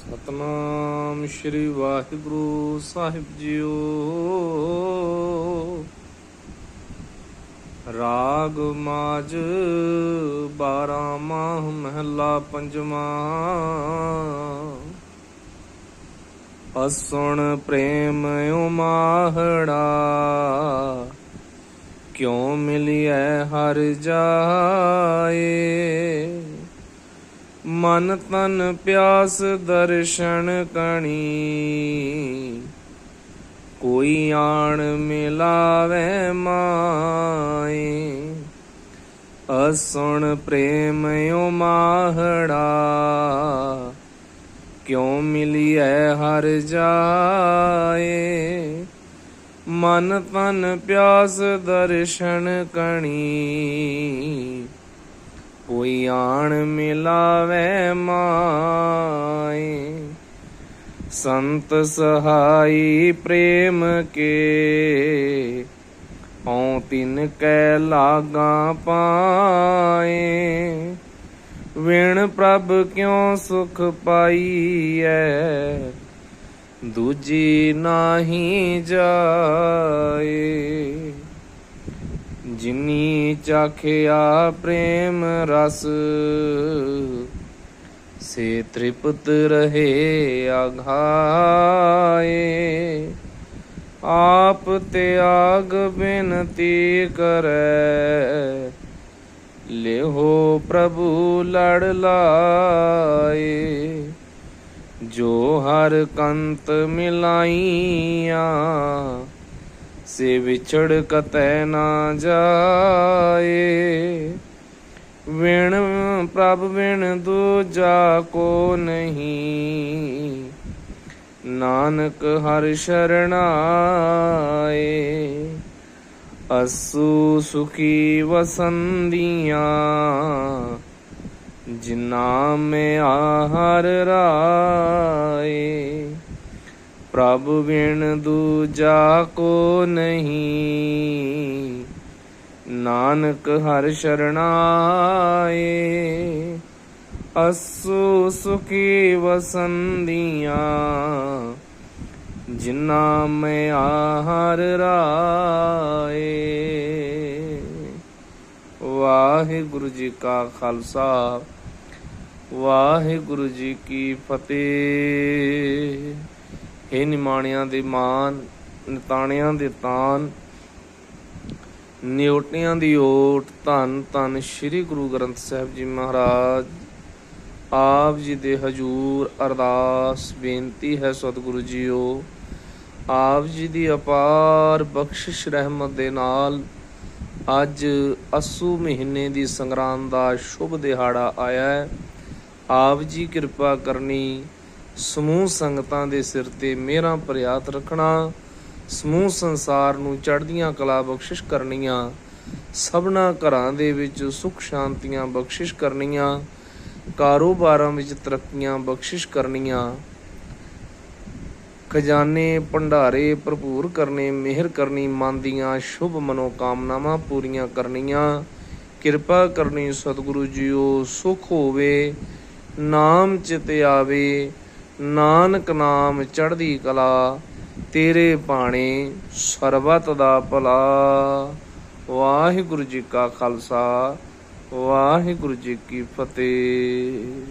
ਸਤਨਾਮ ਸ੍ਰੀ ਵਾਹਿਗੁਰੂ ਸਾਹਿਬ ਜੀਓ। ਰਾਗ ਮਾਜ 12 ਮਾਹ ਮਹਿਲਾ ਪੰਜਵਾਂ। ਅਸੁਣ ਪ੍ਰੇਮ ਉਮਾਹੜਾ ਕਿਉ ਮਿਲਿਐ ਹਰ ਜਾਏ? ਮਨ ਤਨ ਪਿਆਸ ਦਰਸ਼ਨ ਕਣੀ। ਕੋਈ ਆਣ ਮਿਲਾਵੇ ਮਾਏ। ਅਸੁਣ ਪ੍ਰੇਮ ਉਮਾਹੜਾ ਕਿਉ ਮਿਲਿਐ ਹਰ ਜਾਏ। ਮਨ ਤਨ ਪਿਆਸ ਦਰਸ਼ਨ ਕਣੀ। ਕੋਈ ਆਣ ਮਿਲਾਵੇ ਮਾਏ। ਸੰਤ ਸਹਾਈ ਪ੍ਰੇਮ ਕੇ, ਹਉ ਤਿਨ ਕੈ ਲਾਗਾ ਪਾਏ। ਵਿਣ ਪ੍ਰਭ ਕਿਉ ਸੁਖ ਪਾਈਐ? ਦੂਜੀ ਨਾਹੀ ਜਾਏ। ਜਿਨੀ ਚਾਖਿਆ ਪ੍ਰੇਮ ਰਸ, ਸੇ ਤ੍ਰਿਪਤ ਰਹੇ ਆਘਾਏ ਆਪ ਤਿਆਗ ਬਿਨਤੀ ਕਰੈ, ਲਿਹੋ ਪ੍ਰਭੂ ਲੜ ਲਾਏ। ਜੋ ਹਰ ਕੰਤ ਮਿਲਾਈਆਂ ਸੇ ਵਿਛੜ ਕਤੈ ਨਾ ਜਾਏ। ਵਿਣ ਪ੍ਰਭ ਵਿਣ ਦੂਜਾ ਕੋ ਨਹੀਂ। ਨਾਨਕ ਹਰ ਸ਼ਰਣਾਏ। ਅਸੂ ਸੁਖੀ ਵਸੰਦੀਆਂ। ਜਿਨਾ ਮੈਂ ਆਹਰ ਰਾਏ। ਪ੍ਰਭ ਵਿਣ ਦੂਜਾ ਕੋ ਨਹੀਂ। ਨਾਨਕ ਹਰ ਸ਼ਰਣਾਏ, ਅਸੂ ਸੁਖੀ ਵਸੰਦੀਆਂ ਜਿਨਾ ਮੈਂ ਆਹਰ ਰਾਏ। ਵਾਹਿਗੁਰੂ ਜੀ ਕਾ ਖਾਲਸਾ, ਵਾਹਿਗੁਰੂ ਜੀ ਕੀ ਫਤਿਹ। ਇਹ ਨਿਮਾਣਿਆਂ ਦੇ ਮਾਨ, ਨਿਤਾਣਿਆਂ ਦੇ ਤਾਨ, ਨਿਉਟਿਆਂ ਦੀ ਓਟ, ਧੰਨ ਧੰਨ ਸ੍ਰੀ ਗੁਰੂ ਗ੍ਰੰਥ ਸਾਹਿਬ ਜੀ ਮਹਾਰਾਜ। ਆਪ ਜੀ ਦੇ ਹਜੂਰ ਅਰਦਾਸ, ਬੇਨਤੀ ਹੈ ਸਤਿਗੁਰੂ ਜੀਓ। ਆਪ ਜੀ ਦੀ ਅਪਾਰ ਬਖਸ਼ਿਸ਼ ਰਹਿਮਤ ਦੇ ਨਾਲ ਅੱਜ ਅਸੂ ਮਹੀਨੇ ਦੀ ਸੰਗਰਾਂਦ ਦਾ ਸ਼ੁਭ ਦਿਹਾੜਾ ਆਇਆ ਹੈ। ਆਪ ਜੀ ਕਿਰਪਾ ਕਰਨੀ ਸਮੂਹ ਸੰਗਤਾਂ ਦੇ ਸਿਰ ਤੇ ਮੇਰਾ ਪ੍ਰਿਆਤ ਰੱਖਣਾ, ਸਮੂਹ ਸੰਸਾਰ ਨੂੰ ਚੜ੍ਹਦੀਆਂ ਕਲਾ ਬਖਸ਼ਿਸ਼ ਕਰਨੀਆਂ, ਸਭਨਾ ਘਰਾਂ ਦੇ ਵਿੱਚ ਸੁਖ ਸ਼ਾਂਤੀਆਂ ਬਖਸ਼ਿਸ਼ ਕਰਨੀਆਂ, ਕਾਰੋਬਾਰਾਂ ਵਿੱਚ ਤਰੱਕੀਆਂ ਬਖਸ਼ਿਸ਼ ਕਰਨੀਆਂ। ਖਜ਼ਾਨੇ ਭੰਡਾਰੇ ਭਰਪੂਰ ਕਰਨੇ, ਮਿਹਰ ਕਰਨੀ, ਮਨ ਦੀਆਂ ਸ਼ੁਭ ਮਨੋਕਾਮਨਾਵਾਂ ਪੂਰੀਆਂ ਕਰਨੀਆਂ। ਕਿਰਪਾ ਕਰਨੀ ਸਤਿਗੁਰੂ ਜੀਓ, ਸੁਖ ਹੋਵੇ, ਨਾਮ ਚਿਤ ਆਵੇ। ਨਾਨਕ ਨਾਮ ਚੜ੍ਹਦੀ ਕਲਾ, ਤੇਰੇ ਬਾਣੇ ਸਰਬਤ ਦਾ ਭਲਾ। ਵਾਹਿਗੁਰੂ ਜੀ ਕਾ ਖਾਲਸਾ, ਵਾਹਿਗੁਰੂ ਜੀ ਕੀ ਫਤਿਹ।